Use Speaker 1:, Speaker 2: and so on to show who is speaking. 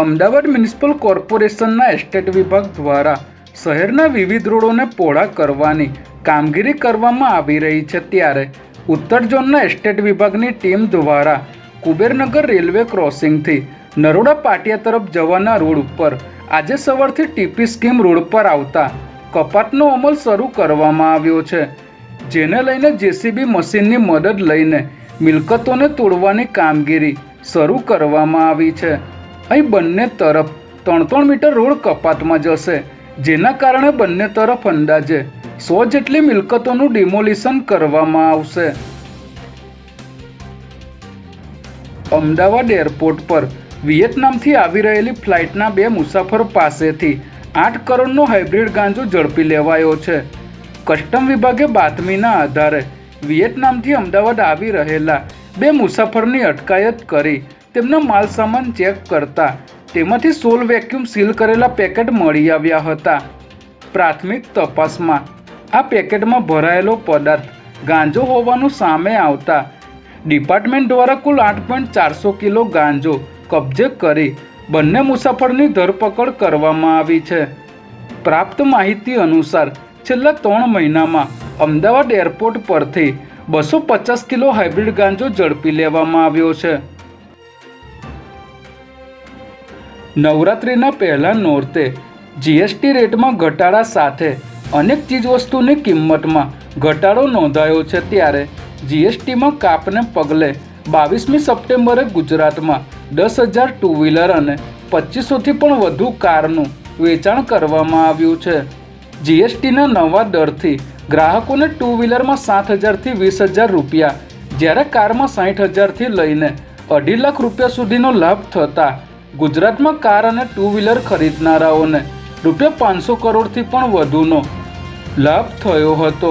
Speaker 1: Ahmedabad municipal કોર્પોરેશનના estate વિભાગ દ્વારા શહેરના વિવિધ રોડોને પહોળા કરવાની કામગીરી કરવામાં આવી રહી છે ત્યારે ઉત્તર ઝોનના એસ્ટેટ વિભાગની ટીમ દ્વારા કુબેરનગર રેલવે ક્રોસિંગથી નરોડા પાટિયા તરફ જવાના રોડ ઉપર આજે સવારથી ટીપી સ્કીમ રોડ પર આવતા કપાતનો અમલ શરૂ કરવામાં આવ્યો છે, જેને લઈને જેસીબી મશીનની મદદ લઈને મિલકતોને તોડવાની કામગીરી શરૂ કરવામાં આવી છે. અહીં બંને તરફ ત્રણ ત્રણ મીટર રોડ કપાતમાં જશે, જેના કારણે બંને તરફ અંદાજે સો જેટલી મિલકતોનું ડિમોલિશન કરવામાં આવશે. અમદાવાદ એરપોર્ટ પર વિયેતનામથી આવી રહેલી ફ્લાઇટના બે મુસાફર પાસેથી આઠ કરોડનો હાઇબ્રિડ ગાંજો ઝડપી લેવાયો છે. કસ્ટમ વિભાગે બાતમીના આધારે વિયેતનામથી અમદાવાદ આવી રહેલા બે મુસાફરની અટકાયત કરી તેમનો માલસામાન ચેક કરતા તેમાંથી સોલ વેક્યુમ સીલ કરેલા પેકેટ મળી આવ્યા હતા. પ્રાથમિક તપાસમાં આ પેકેટમાં ભરાયેલો પદાર્થ ગાંજો હોવાનું સામે આવતા ડિપાર્ટમેન્ટ દ્વારા કુલ આઠ પોઈન્ટ ચારસો કિલો ગાંજો કબજે કરી બંને મુસાફરની ધરપકડ કરવામાં આવી છે. પ્રાપ્ત માહિતી અનુસાર છેલ્લા ત્રણ મહિનામાં અમદાવાદ એરપોર્ટ પરથી બસો પચાસ કિલો હાઇબ્રિડ ગાંજો ઝડપી લેવામાં આવ્યો છે. નવરાત્રિના પહેલા નોરતે જીએસટી રેટમાં ઘટાડા સાથે અનેક ચીજવસ્તુની કિંમતમાં ઘટાડો નોંધાયો છે ત્યારે જીએસટીમાં કાપને પગલે બાવીસમી સપ્ટેમ્બરે ગુજરાતમાં દસ હજાર ટુ વ્હીલર અને પચીસોથી પણ વધુ કારનું વેચાણ કરવામાં આવ્યું છે. જીએસટીના નવા દરથી ગ્રાહકોને ટુ વ્હીલરમાં સાત હજારથી વીસ હજાર રૂપિયા, જ્યારે કારમાં સાઠ હજારથી લઈને અઢી લાખ રૂપિયા સુધીનો લાભ થતાં ગુજરાતમાં કાર અને ટુ વ્હીલર ખરીદનારાઓને રૂપિયા પાંચસો કરોડથી પણ વધુનો લાભ થયો હતો.